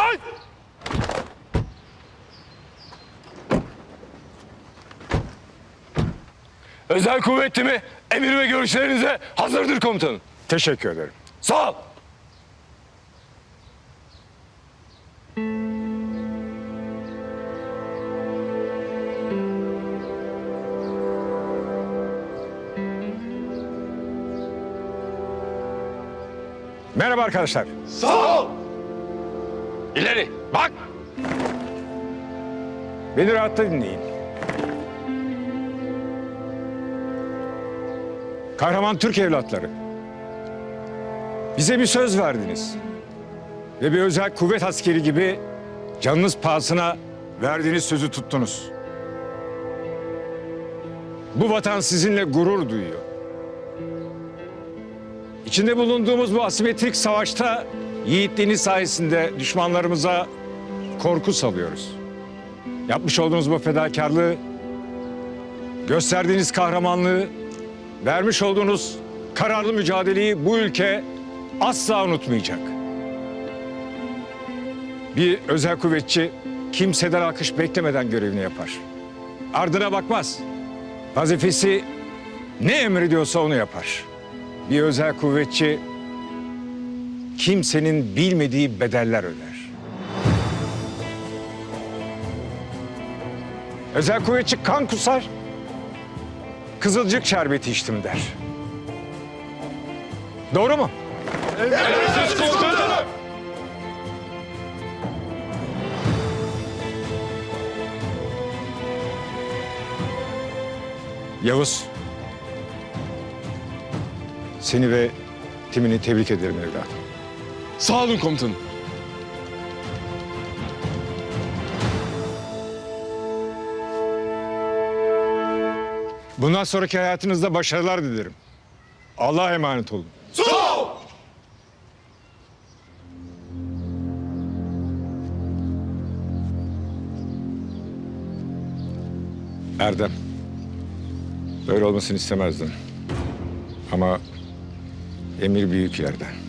Dikkat! Özel kuvvetli mi? Emir ve görüşlerinize hazırdır komutanım. Teşekkür ederim. Sağ ol. Merhaba arkadaşlar. Sağ ol. İleri bak. Beni rahatla dinleyin. Kahraman Türk evlatları. Bize bir söz verdiniz. Ve bir özel kuvvet askeri gibi canınız pahasına verdiğiniz sözü tuttunuz. Bu vatan sizinle gurur duyuyor. İçinde bulunduğumuz bu asimetrik savaşta yiğitliğiniz sayesinde düşmanlarımıza korku salıyoruz. Yapmış olduğunuz bu fedakarlığı, gösterdiğiniz kahramanlığı, vermiş olduğunuz kararlı mücadeleyi bu ülke asla unutmayacak. Bir özel kuvvetçi kimseden alkış beklemeden görevini yapar. Ardına bakmaz. Vazifesi ne emrediyorsa onu yapar. Bir özel kuvvetçi kimsenin bilmediği bedeller öder. Özel kuvvetçi kan kusar, kızılcık şerbeti içtim der. Doğru mu? Yavuz. Seni ve timini tebrik ederim evladım. Sağ olun komutanım. Bundan sonraki hayatınızda başarılar dilerim. Allah'a emanet olun. Sağ ol. Erdem. Böyle olmasını istemezdim. Ama emir büyük yerden.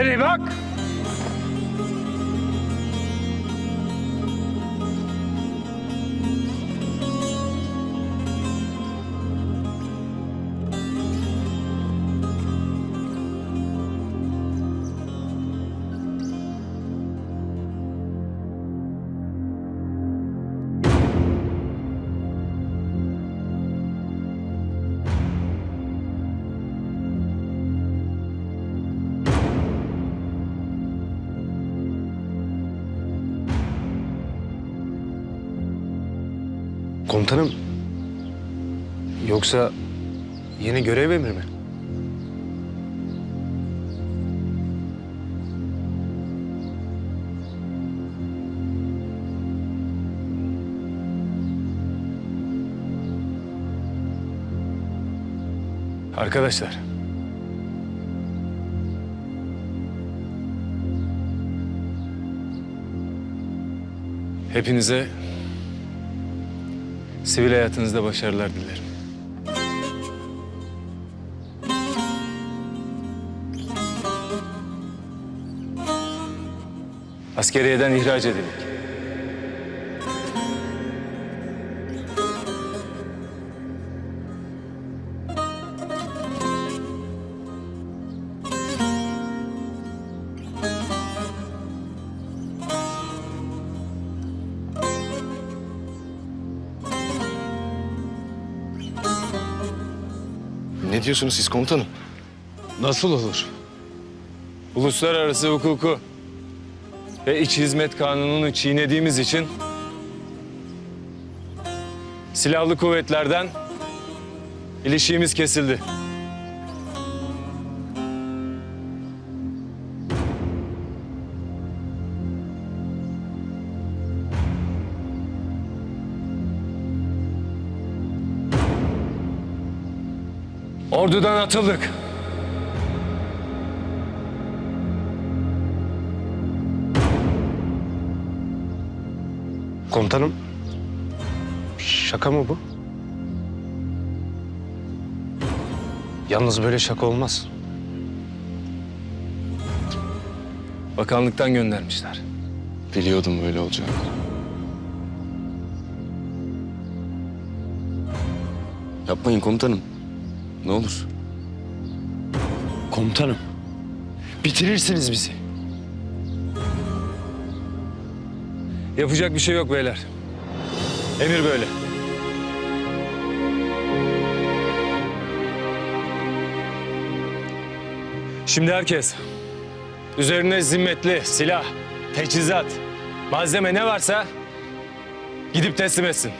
İleri bak. Komutanım. Yoksa yeni görev emri mi? Arkadaşlar. Hepinize sivil hayatınızda başarılar dilerim. Askeriyeden ihraç edildik. Diyorsunuz siz komutanım? Nasıl olur? Uluslararası hukuku ve iç hizmet kanununu çiğnediğimiz için silahlı kuvvetlerden ilişiğimiz kesildi. Ordudan atıldık. Komutanım. Şaka mı bu? Yalnız böyle şaka olmaz. Bakanlıktan göndermişler. Biliyordum böyle olacağını. Yapmayın komutanım. Ne olur. Komutanım. Bitirirsiniz bizi. Yapacak bir şey yok beyler. Emir böyle. Şimdi herkes üzerine zimmetli silah, teçhizat, malzeme ne varsa gidip teslim etsin.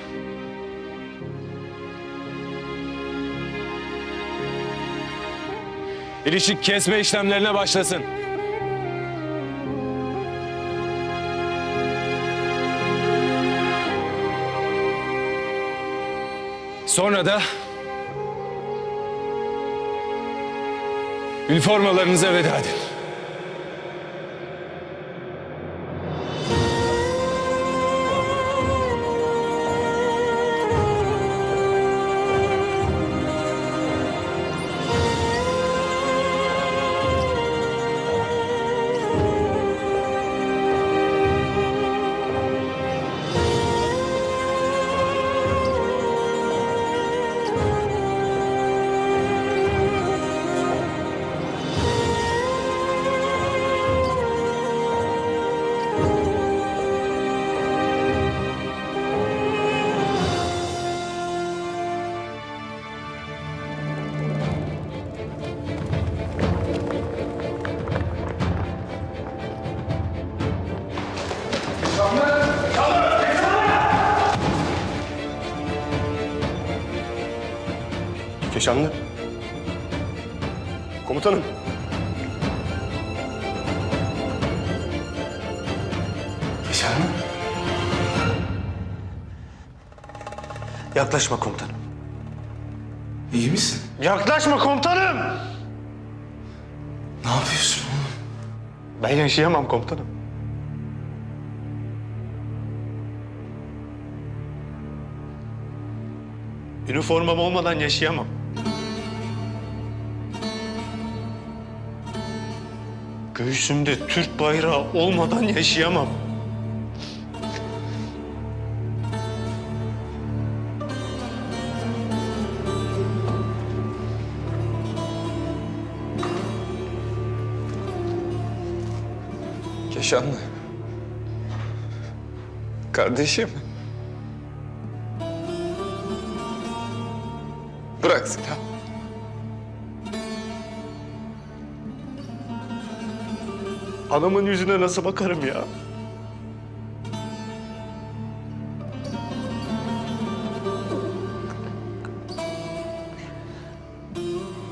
İlişik kesme işlemlerine başlasın. Sonra da üniformalarınıza veda edin. Komutanım. Keşanlı. Yaklaşma komutanım. İyi misin? Yaklaşma komutanım! Ne yapıyorsun oğlum? Ben yaşayamam komutanım. Üniformam olmadan yaşayamam. Göğsümde Türk bayrağı olmadan yaşayamam. Keşanlı. Kardeşim. Bırak silah. Anamın yüzüne nasıl bakarım ya?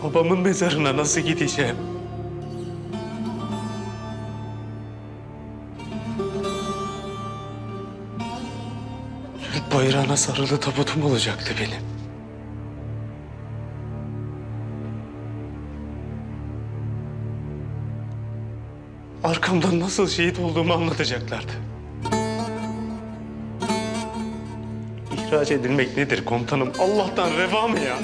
Babamın mezarına nasıl gideceğim? Bayrağına sarılı tabutum olacaktı benim. Arkamdan nasıl şehit olduğumu anlatacaklardı. İhraç edilmek nedir komutanım? Allah'tan reva mı ya?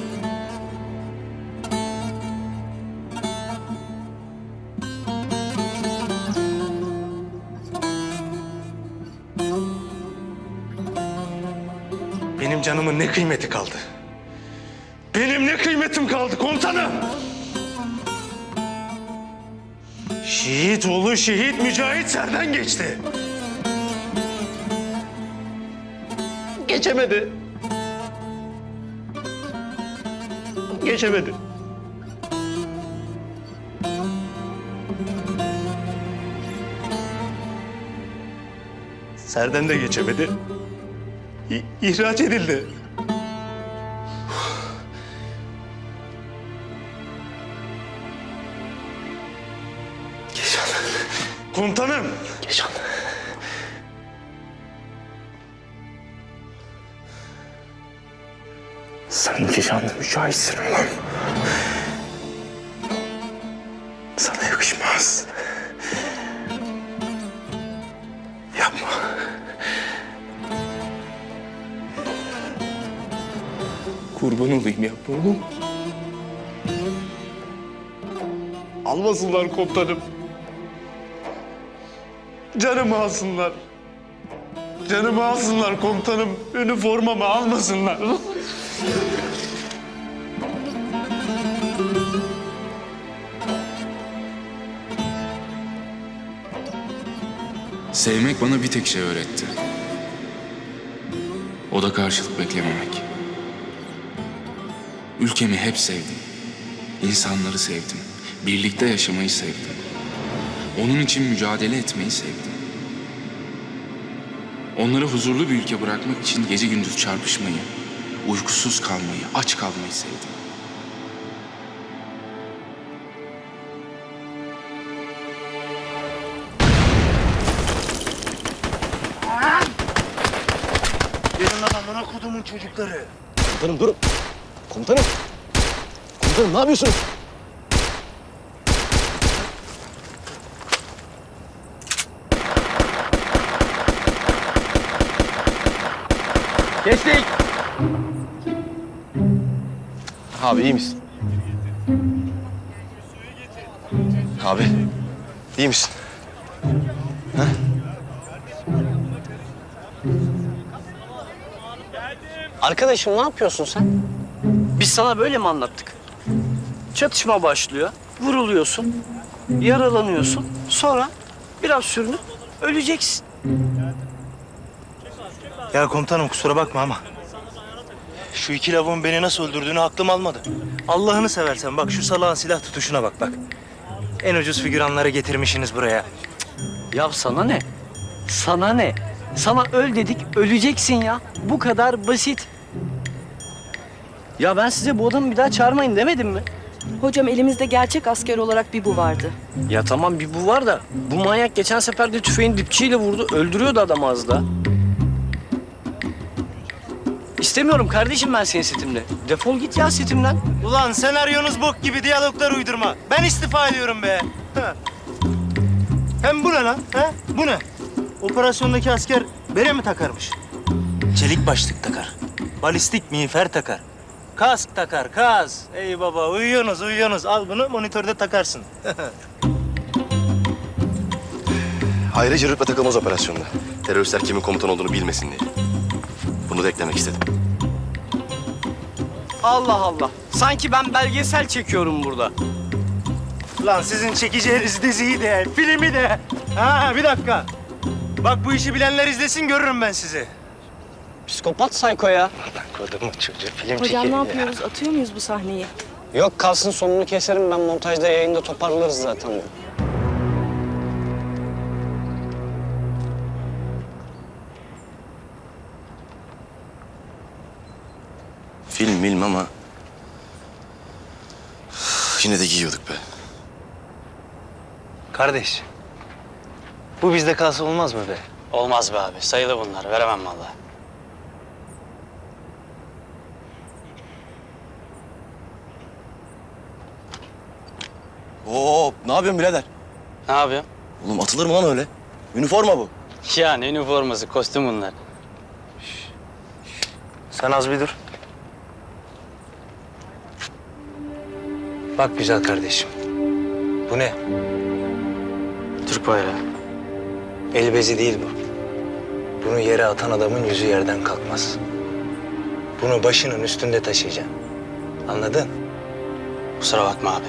Benim canımın ne kıymeti kaldı? Benim ne kıymetim kaldı komutanım? Şehit oğlu şehit Mücahit Ser'den geçti. Geçemedi. Geçemedi. Serden de geçemedi. İ ihraç edildi. Komutanım. Keşan. Sen Keşan'la mücahitsin ulan. Sana yakışmaz. Yapma. Kurban olayım yapma oğlum. Almasınlar komutanım. Canımı alsınlar. Canımı alsınlar komutanım. Üniformamı almasınlar. Sevmek bana bir tek şey öğretti. O da karşılık beklememek. Ülkemi hep sevdim. İnsanları sevdim. Birlikte yaşamayı sevdim. Onun için mücadele etmeyi sevdim. Onları huzurlu bir ülke bırakmak için gece gündüz çarpışmayı, uykusuz kalmayı, aç kalmayı sevdim. Komutanım durun. Komutanım. Komutanım ne yapıyorsunuz? Geçtik. Abi iyi misin? Abi iyi misin? Arkadaşım ne yapıyorsun sen? Biz sana böyle mi anlattık? Çatışma başlıyor, vuruluyorsun, yaralanıyorsun. Sonra biraz sürünüp öleceksin. Ya komutanım kusura bakma ama şu iki lavuğun beni nasıl öldürdüğünü aklım almadı. Allah'ını seversen bak şu salağın silah tutuşuna bak bak. En ucuz figüranları getirmişsiniz buraya. Ya sana ne? Sana ne? Sana öl dedik, öleceksin ya. Bu kadar basit. Ya ben size bu adamı bir daha çağırmayın demedim mi? Hocam elimizde gerçek asker olarak bir bu vardı. Ya tamam bir bu var da bu manyak geçen sefer de tüfeğin dipçiyle vurdu. Öldürüyordu adamı az da. İstemiyorum kardeşim ben senin setimde. Defol git ya setimden. Ulan senaryonuz bok gibi diyaloglar uydurma. Ben istifa ediyorum be. Ha. Hem bu ne lan? Ha? Bu ne? Operasyondaki asker bere mi takarmış? Çelik başlık takar. Balistik miğfer takar. Kask takar, kask. Ey baba uyuyorsunuz, uyuyorsunuz. Al bunu monitörde takarsın. Ayrıca rütbe takılmaz operasyonda. Teröristler kimin komutan olduğunu bilmesin diye. Bunu da eklemek istedim. Allah Allah. Sanki ben belgesel çekiyorum burada. Lan sizin çekeceğiniz diziyi de, filmi de. Ha bir dakika. Bak bu işi bilenler izlesin görürüm ben sizi. Psikopat sayko ya. Kodumun çocuğu film Hocam ne yapıyoruz? Atıyor muyuz bu sahneyi? Yok kalsın sonunu keserim ben montajda yayında toparlarız zaten bunu. Film film ama... Yine de giyiyorduk be. Kardeş. Bu bizde kalsa olmaz mı be? Olmaz be abi. Sayılı bunlar. Veremem vallahi. Hop ne yapıyorsun birader? Ne yapıyorsun? Oğlum atılır mı lan öyle? Üniforma bu. Ya ne üniforması, kostüm bunlar. Sen az bir dur. Bak güzel kardeşim. Bu ne? Türk bayrağı. El bezi değil bu. Bunu yere atan adamın yüzü yerden kalkmaz. Bunu başının üstünde taşıyacaksın. Anladın? Kusura bakma abi.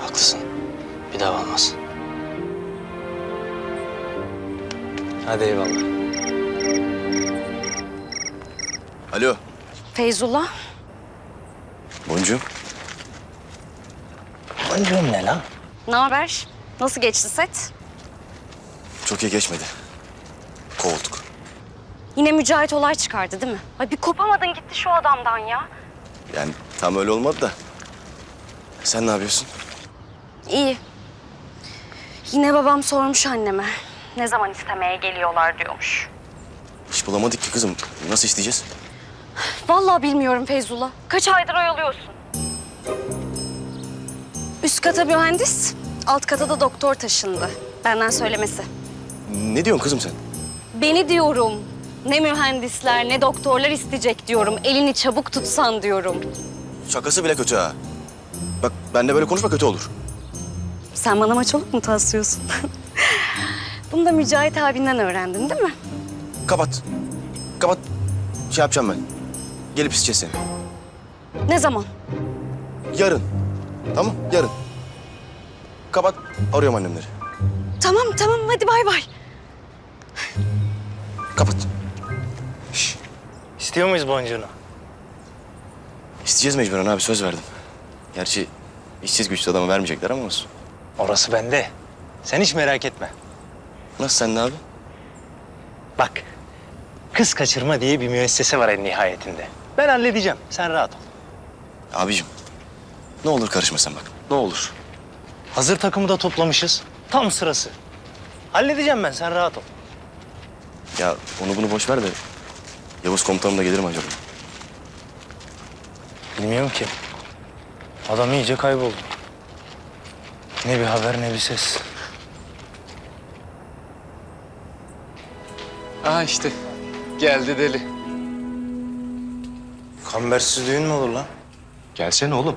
Haklısın. Bir daha olmaz. Hadi eyvallah. Alo Feyzullah. boncuğum. Boncuğum ne lan? Ne haber? Nasıl geçti set? Çok iyi geçmedi. Kovulduk. Yine Mücahit olay çıkardı değil mi? Ay bir kopamadın gitti şu adamdan ya. Yani tam öyle olmadı da. Sen ne yapıyorsun? İyi. Yine babam sormuş anneme. Ne zaman istemeye geliyorlar diyormuş. Hiç bulamadık ki kızım. Nasıl isteyeceğiz? Vallahi bilmiyorum Feyzullah. Kaç aydır oyalıyorsun? Üst kata mühendis, alt kata da doktor taşındı. Benden söylemesi. Ne diyorsun kızım sen? Beni diyorum. Ne mühendisler ne doktorlar isteyecek diyorum. Elini çabuk tutsan diyorum. Şakası bile kötü ha. Bak ben de böyle konuşma kötü olur. Sen bana maçoluk mu taslıyorsun? Bunu da Mücahit abinden öğrendin değil mi? Kapat. Kapat. Şey yapacağım ben. Gelip isteyeceğiz seni. Ne zaman? Yarın. Tamam yarın. Kapat. Arıyorum annemleri. Tamam tamam hadi bay bay. Kapat. İstiyor muyuz boncuğunu? İsteyeceğiz mecburen abi söz verdim. Gerçi işsiz güçlü adama vermeyecekler ama olsun. Orası bende. Sen hiç merak etme. Nasıl sen de abi? Bak, kız kaçırma diye bir müessese var en nihayetinde. Ben halledeceğim, sen rahat ol. Abicim ne olur karışma sen bak. Ne olur. Hazır takımı da toplamışız. Tam sırası. Halledeceğim ben, sen rahat ol. Ya onu bunu boş ver de Yavuz komutanım da gelir mi acaba? Bilmiyorum ki. Adam iyice kayboldu. Ne bir haber ne bir ses. Aa işte geldi deli. Kambersiz düğün mü olur lan? Gelsene oğlum.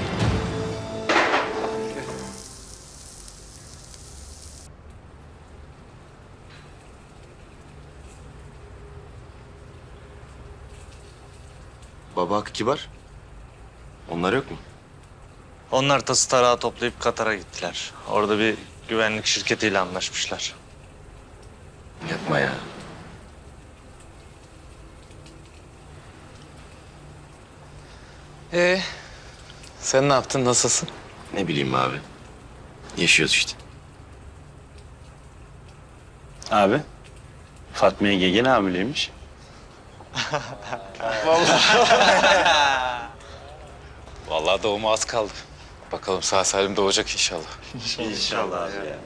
Baba Hakkı Kibar. Onlar yok mu? Onlar tası tarağı toplayıp Katar'a gittiler. Orada bir güvenlik şirketiyle anlaşmışlar. Yapma ya. Ee, sen ne yaptın nasılsın? Ne bileyim abi. Yaşıyoruz işte. Abi. Fatma Ege gene hamileymiş. Vallahi doğuma az kaldı. Bakalım sağ salim doğacak inşallah. İnşallah ya.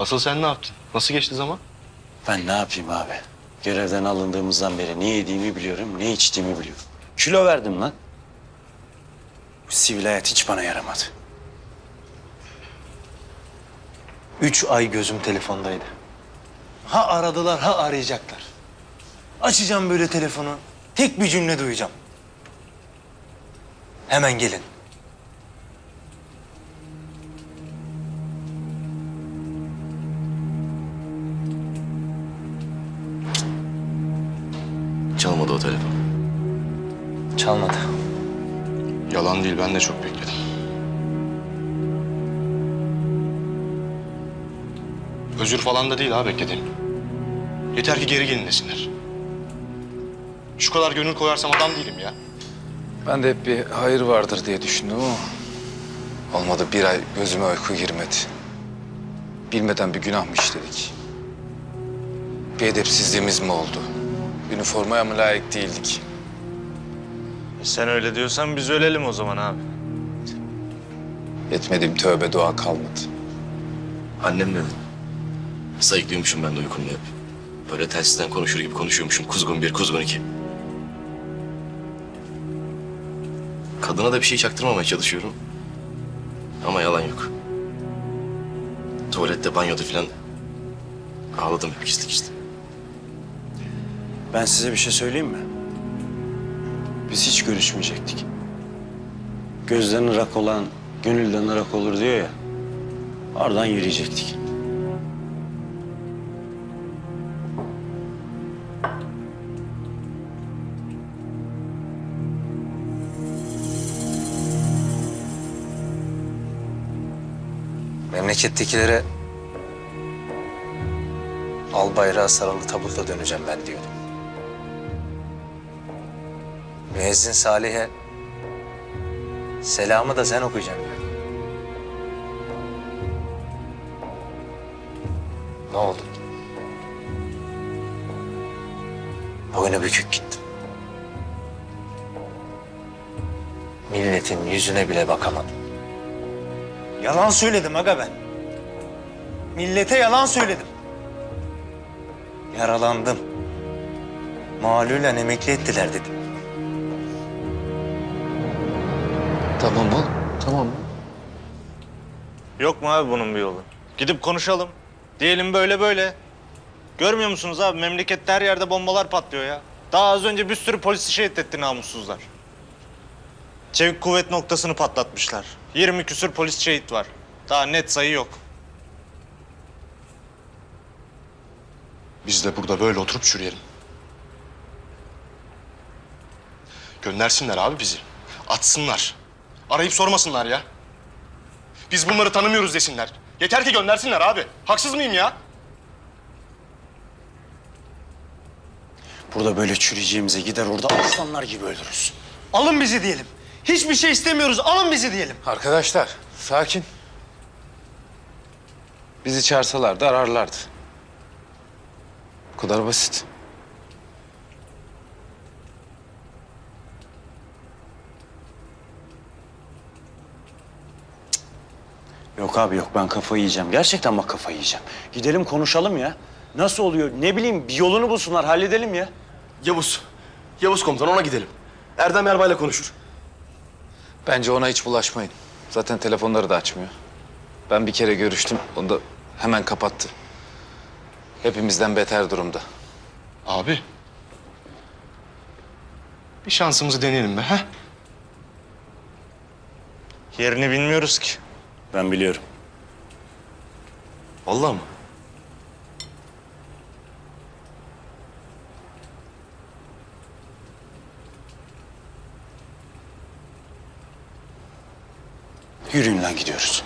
Asıl sen ne yaptın? Nasıl geçti zaman? Ben ne yapayım abi? Görevden alındığımızdan beri ne yediğimi biliyorum, ne içtiğimi biliyorum. Kilo verdim lan. Bu sivil hayat hiç bana yaramadı. Üç ay gözüm telefondaydı. Ha aradılar ha arayacaklar. Açacağım böyle telefonu. Tek bir cümle duyacağım. Hemen gelin. Çalmadı o telefon. Çalmadı. Yalan değil ben de çok bekledim. Özür falan da değil ha beklediğim. Yeter ki geri gelin desinler. Şu kadar gönül koyarsam adam değilim ya. Ben de hep bir hayır vardır diye düşündüm ama... Olmadı bir ay gözüme uyku girmedi. Bilmeden bir günah mı işledik? Bir edepsizliğimiz mi oldu? Üniformaya mı layık değildik? E Sen öyle diyorsan biz ölelim o zaman abi. Etmediğim tövbe dua kalmadı. Annem dedi. Sayıklıyormuşum ben de uykumda hep. Böyle telsizden konuşur gibi konuşuyormuşum. Kuzgun bir, kuzgun iki. Kadına da bir şey çaktırmamaya çalışıyorum. Ama yalan yok. Tuvalette, banyoda falan ağladım hep gizli gizli. Ben size bir şey söyleyeyim mi? Biz hiç görüşmeyecektik. Gözden ırak olan gönülden ırak olur diyor ya. Oradan yürüyecektik. Memlekettekilere al bayrağı sarılı tabutla döneceğim ben diyordum. Müezzin Salih'e selamı da sen okuyacaksın. Ne oldu? Boynu bükük gittim. Milletin yüzüne bile bakamadım. Yalan söyledim aga ben. Millete yalan söyledim. Yaralandım. Malulen emekli ettiler dedim. Tamam oğlum. Tamam. Yok mu abi bunun bir yolu? Gidip konuşalım. Diyelim böyle böyle. Görmüyor musunuz abi memlekette her yerde bombalar patlıyor ya. Daha az önce bir sürü polisi şehit etti namussuzlar. Çevik kuvvet noktasını patlatmışlar. 20 küsür polis şehit var. Daha net sayı yok. Biz de burada böyle oturup çürüyelim. Göndersinler abi bizi. Atsınlar. Arayıp sormasınlar ya. Biz bunları tanımıyoruz desinler. Yeter ki göndersinler abi. Haksız mıyım ya? Burada böyle çürüyeceğimize gider orada aslanlar gibi ölürüz. Alın bizi diyelim. Hiçbir şey istemiyoruz. Alın bizi diyelim. Arkadaşlar sakin. Bizi çağırsalardı ararlardı. Bu kadar basit. Yok abi yok ben kafayı yiyeceğim. Gerçekten bak kafayı yiyeceğim. Gidelim konuşalım ya. Nasıl oluyor? Ne bileyim bir yolunu bulsunlar halledelim ya. Yavuz. Yavuz komutan ona gidelim. Erdem Erbay'la konuşur. Bence ona hiç bulaşmayın. Zaten telefonları da açmıyor. Ben bir kere görüştüm. Onu da hemen kapattı. Hepimizden beter durumda. Abi. Bir şansımızı deneyelim be. ha? Yerini bilmiyoruz ki. Ben biliyorum. Vallahi mı? Yürüyün lan gidiyoruz.